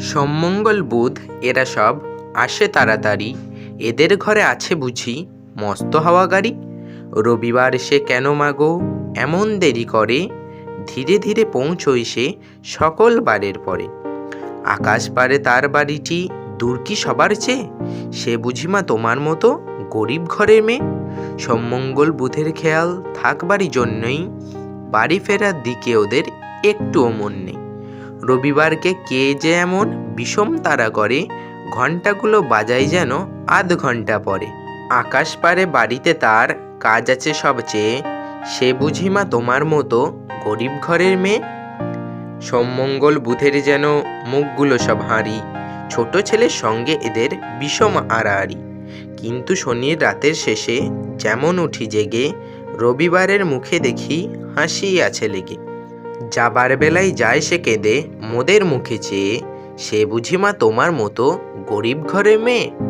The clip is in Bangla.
সোমমঙ্গল বুধ, এরা সব আসে তাড়াতাড়ি। এদের ঘরে আছে বুঝি মস্ত হাওয়া গাড়ি? রবিবার সে কেন মাগো? এমন দেরি করে? ধীরে ধীরে পৌঁছই সে সকল বারের পরে। আকাশ পারে তার বাড়িটি দূর কি সবার চেয়ে? সে বুঝি মা তোমার মতো গরিব ঘরের মেয়ে। সোমমঙ্গল বুধের খেয়াল থাকবারই জন্যই বাড়ি ফেরার দিকে ওদের একটুও মন নেই। রবিবারকে কে যে এমন বিষম তারা করে ঘন্টাগুলো বাজায় যেন আধ ঘণ্টা পরে। আকাশ পারে বাড়িতে তার কাজ আছে সবচেয়ে, সে বুঝি মা তোমার মতো গরিব ঘরের মেয়ে? সোমমঙ্গল বুধের যেন মুখগুলো সব হাঁড়ি, ছোট ছেলের সঙ্গে এদের বিষম আড়াআড়ি। কিন্তু শনির রাতের শেষে যেমন উঠি জেগে, রবিবারের মুখে দেখি হাসি আছে লেগে। যাবার বেলায় যায় সে কেঁদে, মোদের মুখে চেয়ে, সে বুঝি মা তোমার মতো গরিব ঘরে মেয়ে?